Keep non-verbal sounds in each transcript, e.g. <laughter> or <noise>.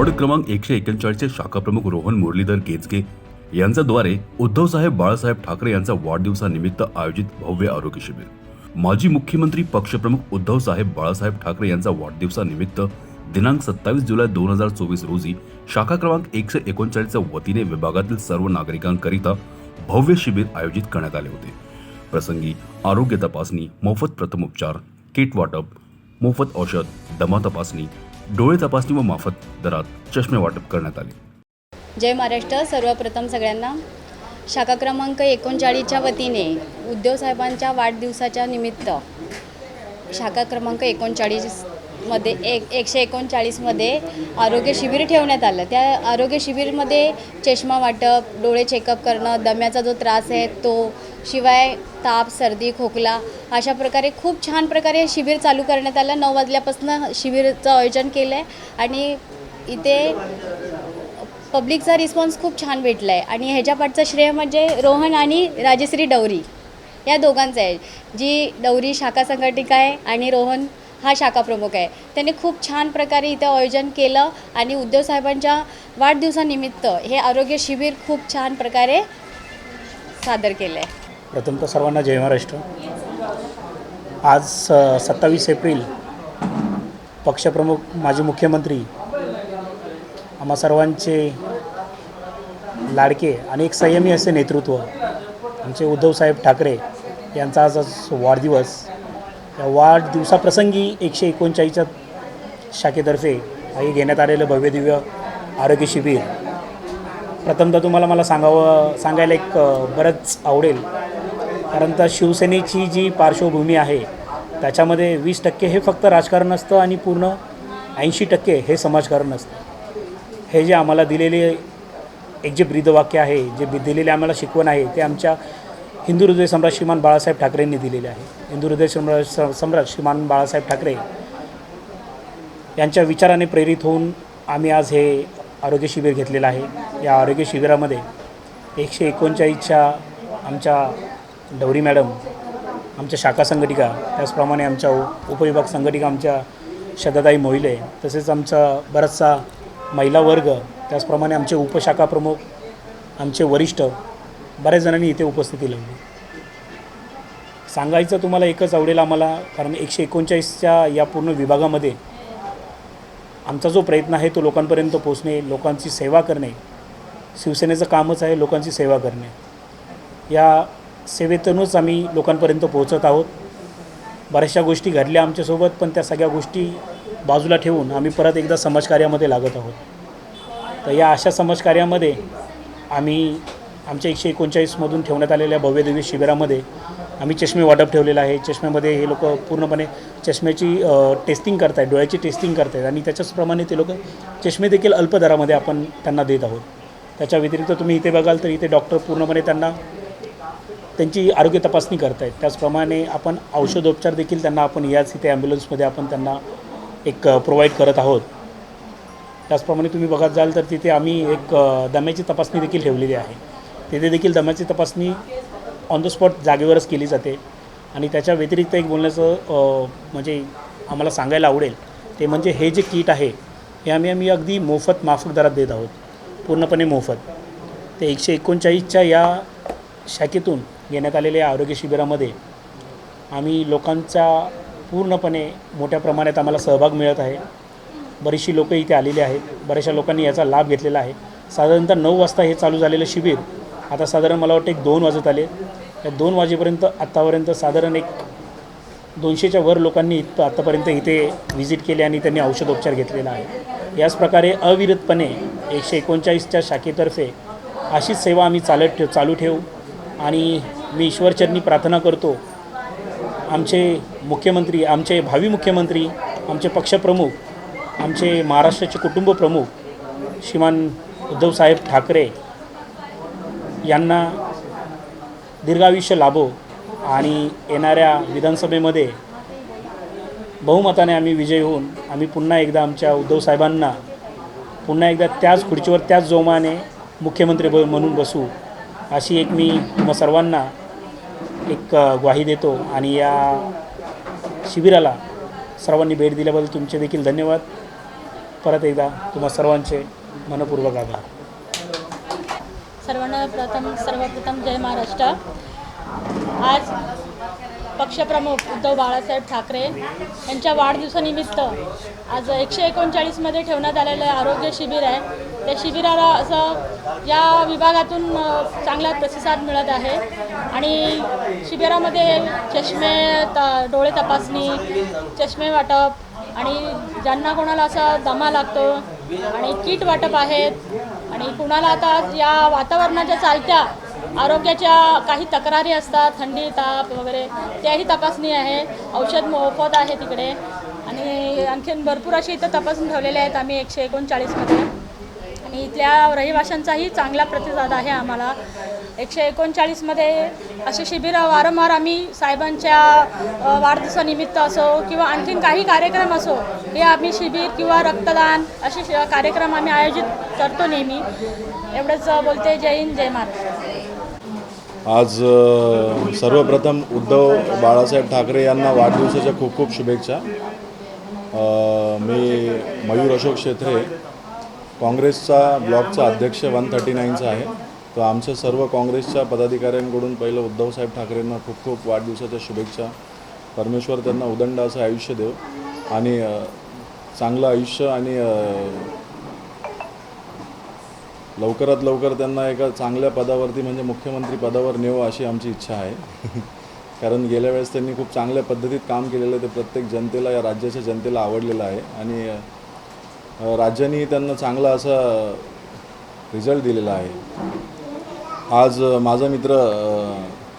Ward क्रमांक एकशे एकेचाळीसचे शाखाप्रमुख रोहन मुरलीधर केजके यांच्याद्वारे उद्धवसाहेब बाळासाहेब ठाकरे यांचा वाढदिवसानिमित्त आयोजित भव्य आरोग्य शिबिर. माजी मुख्यमंत्री पक्षप्रमुख उद्धवसाहेब बाळासाहेब ठाकरे यांचा वाढदिवसानिमित्त दिनांक सत्तावीस जुलै दोन हजार चोवीस रोजी शाखा क्रमांक एकशे एकोणचाळीसच्या वतीने विभागातील सर्व नागरिकांकरिता भव्य शिबिर आयोजित करण्यात आले होते. प्रसंगी आरोग्य तपासणी मोफत प्रथमोपचार किट वाटप मोफत औषध दमा तपासणी डोळे तपासणी व माफत दरात चष्मे वाटप करण्यात आले. जय महाराष्ट्र. सर्वप्रथम सगळ्यांना शाखा क्रमांक एकोणचाळीसच्या वतीने उद्धव साहेबांच्या वाढदिवसाच्या निमित्त शाखा क्रमांक एकोणचाळीस मध्ये एक एकशे एकोणचाळीसमध्ये आरोग्य शिबिर ठेवण्यात आलं. त्या आरोग्य शिबिरमध्ये चष्मा वाटप डोळे चेकअप करणं दम्याचा जो त्रास आहे तो शिवाय ताप सर्दी खोकला अशा प्रकारे खूप छान प्रकारे शिबिर चालू करण्यात आलं. नऊ वाजल्यापासून शिबिरचं आयोजन केलं आहे आणि इथे पब्लिकचा रिस्पॉन्स खूप छान भेटला आहे आणि ह्याच्या पाठचं श्रेय म्हणजे रोहन आणि राजश्री डवरी या दोघांचं आहे. जी डवरी शाखा संघटिका आहे आणि रोहन हा शाखा प्रमुख आहे. त्यांनी खूप छान प्रकारे इथं आयोजन केलं आणि उद्धव साहेबांच्या वाढदिवसानिमित्त हे आरोग्य शिबिर खूप छान प्रकारे सादर केलं आहे प्रथमतः सर्वांना जय महाराष्ट्र. आज सत्तावीस एप्रिल पक्षप्रमुख माजी मुख्यमंत्री आम्हा सर्वांचे लाडके आणि एक संयमी असे नेतृत्व आमचे उद्धवसाहेब ठाकरे यांचा आज आज वाढदिवस या वाढदिवसाप्रसंगी एकशे एकोणचाळीसच्या शाखेतर्फे हे घेण्यात आलेलं भव्यदिव्य आरोग्य शिबिर. प्रथमतः तुम्हाला मला सांगावं सांगायला एक बरंच आवडेल. कारण तर शिवसेनेची जी पार्श्वभूमी आहे त्याच्यामध्ये वीस टक्के हे फक्त राजकारण असतं आणि पूर्ण ऐंशी टक्के हे समाजकारण असतं. हे जे आम्हाला दिलेले एक जे ब्रीदवाक्य आहे जे दिलेले आम्हाला शिकवण आहे ते आमच्या हिंदू हृदय सम्राट श्रीमान बाळासाहेब ठाकरेंनी दिलेले आहे. हिंदू हृदय सम्राट स- सम्राट श्रीमान बाळासाहेब ठाकरे यांच्या विचाराने प्रेरित होऊन आम्ही आज हे आरोग्य शिबिर घेतलेलं आहे. या आरोग्य शिबिरामध्ये एकशे एकोणचाळीसच्या आमच्या डवरी मॅडम आमच्या शाखा संघटिका त्याचप्रमाणे आमच्या उपविभाग संघटिका आमच्या शतदाई मोहिले तसेच आमचा बराचसा महिला वर्ग त्याचप्रमाणे आमचे उपशाखा प्रमुख आमचे वरिष्ठ बऱ्याच जणांनी इथे उपस्थिती लावली. सांगायचं तुम्हाला एकच आवडेल आम्हाला कारण एकशे एकोणचाळीसच्या या पूर्ण विभागामध्ये आमचा जो प्रयत्न आहे तो लोकांपर्यंत पोचणे लोकांची सेवा करणे शिवसेनेचं कामच आहे लोकांची सेवा करणे. या सेवेतूनच आम्ही लोकांपर्यंत पोहोचत आहोत. बऱ्याचशा गोष्टी घडल्या आमच्यासोबत पण त्या सगळ्या गोष्टी बाजूला ठेवून आम्ही परत एकदा समाजकार्यामध्ये लागत आहोत. तर या अशा समाजकार्यामध्ये आम्ही आमच्या एकशे एकोणचाळीसमधून ठेवण्यात आलेल्या भव्यदिव्य शिबिरामध्ये आम्ही चष्मे वाटप ठेवलेलं आहे. चष्म्यामध्ये हे लोक पूर्णपणे चष्म्याची टेस्टिंग करत आहेत डोळ्याची टेस्टिंग करत आहेत आणि त्याच्याचप्रमाणे ते लोक चष्मे देखील अल्प दरामध्ये आपण त्यांना देत आहोत. त्याच्या व्यतिरिक्त तुम्ही इथे बघाल तर इथे डॉक्टर पूर्णपणे त्यांना त्यांची आरोग्य तपासणी करत आहेत त्याचप्रमाणे आपण औषधोपचार देखील त्यांना आपण याच इथे ॲम्ब्युलन्समध्ये आपण त्यांना एक प्रोव्हाइड करत आहोत. त्याचप्रमाणे तुम्ही बघत जाल तर तिथे आम्ही एक दम्याची तपासणी देखील ठेवलेली आहे. तिथे देखील दम्याची तपासणी ऑन द स्पॉट जागेवरच केली जाते. आणि त्याच्या व्यतिरिक्त एक बोलण्याचं म्हणजे आम्हाला सांगायला आवडेल ते म्हणजे हे जे किट आहे हे आम्ही आम्ही अगदी मोफत माफक दरात देत आहोत. पूर्णपणे मोफत. ते एकशे एकोणचाळीसच्या या शाखेतून घेण्यात आलेल्या या आरोग्य शिबिरामध्ये आम्ही लोकांचा पूर्णपणे मोठ्या प्रमाणात आम्हाला सहभाग मिळत आहे. बरीचशी लोकं इथे आलेली आहेत. बऱ्याचशा लोकांनी याचा लाभ घेतलेला आहे. साधारणतः नऊ वाजता हे चालू झालेलं शिबिर आता साधारण मला वाटतं एक दोन वाजत आले. या दोन वाजेपर्यंत आत्तापर्यंत साधारण एक दोनशेच्या वर लोकांनी इथं आत्तापर्यंत इथे व्हिजिट केले आणि त्यांनी औषधोपचार घेतलेला आहे. याच प्रकारे अविरतपणे एकशे एकोणचाळीसच्या शाखेतर्फे अशीच सेवा आम्ही चालत ठेव चालू ठेवू आणि मी ईश्वरचरणी प्रार्थना करतो. आमचे मुख्यमंत्री आमचे भावी मुख्यमंत्री आमचे पक्षप्रमुख आमचे महाराष्ट्राचे कुटुंब प्रमुख श्रीमान उद्धवसाहेब ठाकरे यांना दीर्घायुष्य लाभो आणि येणाऱ्या विधानसभेमध्ये बहुमताने आम्ही विजयी होऊन आम्ही पुन्हा एकदा आमच्या उद्धव साहेबांना पुन्हा एकदा त्याच खुर्चीवर त्याच जोमाने मुख्यमंत्री ब म्हणून बसू अशी एक मी मग सर्वांना एक ग्वाही देतो आणि या शिबिराला सर्वांनी भेट दिल्याबद्दल तुमचे देखील धन्यवाद. परत एकदा तुम्हा सर्वांचे मनपूर्वक आभार. प्रथम सर्वप्रथम जय महाराष्ट्र. आज पक्षप्रमुख उद्धव बाळासाहेब ठाकरे यांच्या वाढदिवसानिमित्त आज एकशे एकोणचाळीसमध्ये ठेवण्यात आलेलं आरोग्य शिबिर आहे. त्या शिबिराला असं या विभागातून चांगला प्रतिसाद मिळत आहे. आणि शिबिरामध्ये चष्मे त डोळे तपासणी चष्मे वाटप आणि ज्यांना कोणाला असा दमा लागतो आणि किट वाटप आहेत आणि कुणाला आता या वातावरणाच्या चालत्या आरोग्याच्या काही तक्रारी असतात थंडी ताप वगैरे त्याही तपासणी आहे. औषध मोफत आहे तिकडे. आणि आणखीन भरपूर अशी इथं तपासून ठेवलेले आहेत आम्ही एकशे एकोणचाळीसमध्ये. आणि इथल्या रहिवाशांचाही चांगला प्रतिसाद आहे आम्हाला. एकशे एकोणचाळीसमध्ये असे शिबिरं वारंवार आम्ही साहेबांच्या वाढदिवसानिमित्त असो किंवा आणखीन काही कार्यक्रम असो हे आम्ही शिबिर किंवा रक्तदान असे कार्यक्रम आम्ही आयोजित करतो नेहमी. एवढंच बोलते जय हिंद जय महाराष्ट्र आज सर्वप्रथम उद्धव बाळासाहेब ठाकरे यांना वाढदिवसाच्या खूप खूप शुभेच्छा. मी मयूर अशोक शेत्रे काँग्रेसचा ब्लॉकचा अध्यक्ष वन थर्टी नाईनचा आहे. तर आमच्या सर्व काँग्रेसच्या पदाधिकाऱ्यांकडून पहिलं उद्धवसाहेब ठाकरेंना खूप खूप वाढदिवसाच्या शुभेच्छा. परमेश्वर त्यांना उदंड असं आयुष्य देव. आणि चांगलं आयुष्य आणि लवकरात लवकर त्यांना एका चांगल्या पदावरती म्हणजे मुख्यमंत्री पदावर नेऊ अशी आमची इच्छा आहे. <laughs> कारण गेल्या वेळेस त्यांनी खूप चांगल्या पद्धतीत काम केलेलं आहे. ते प्रत्येक जनतेला या राज्याच्या जनतेला आवडलेलं आहे. आणि राज्यांनी त्यांना चांगला असा रिझल्ट दिलेला आहे. आज माझा मित्र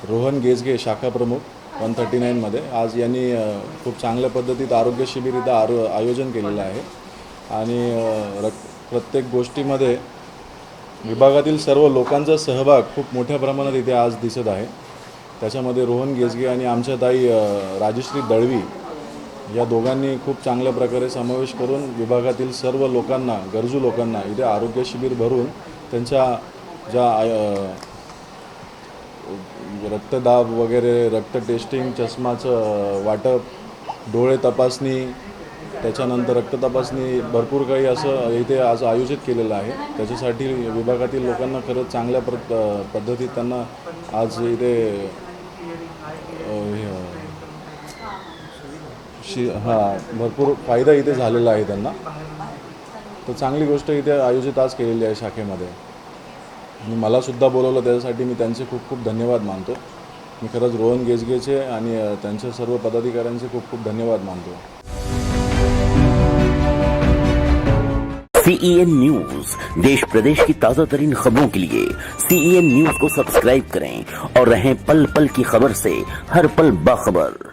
रोहन गेजगे शाखा प्रमुख वन थर्टी नाईनमध्ये आज यांनी खूप चांगल्या पद्धतीत आरोग्य शिबिर इथं आरो आयोजन केलेलं आहे. आणि अ, प्रत्येक गोष्टीमध्ये विभागातील सर्व लोकांचा सहभाग खूप मोठ्या प्रमाणात इथे आज दिसत आहे. त्याच्यामध्ये रोहन गेजगे आणि आमच्या ताई राजश्री दळवी या दोघांनी खूप चांगल्या प्रकारे समावेश करून विभागातील सर्व लोकांना गरजू लोकांना इथे आरोग्य शिबिर भरून त्यांच्या ज्या रक्तदाब वगैरे रक्त टेस्टिंग चष्माचं वाटप डोळे तपासणी त्याच्यानंतर रक्त तपासणी भरपूर काही असं इथे आज आयोजित केलेलं आहे. त्याच्यासाठी विभागातील लोकांना खरंच चांगल्या प्र पद्धतीत त्यांना आज इथे शि हां भरपूर फायदा इथे झालेला आहे त्यांना. तर चांगली गोष्ट इथे आयोजित आज केलेली आहे शाखेमध्ये. आणि मलासुद्धा बोलवलं त्याच्यासाठी मी त्यांचे खूप खूप धन्यवाद मानतो. मी खरंच रोहन गेजगेचे आणि त्यांच्या सर्व पदाधिकाऱ्यांचे खूप खूप धन्यवाद मानतो. सीईएन न्यूज देश प्रदेश की ताजा तरीन खबरों के लिए सीईएन न्यूज को सब्सक्राइब करें और रहें पल पल की खबर से हर पल बाखबर।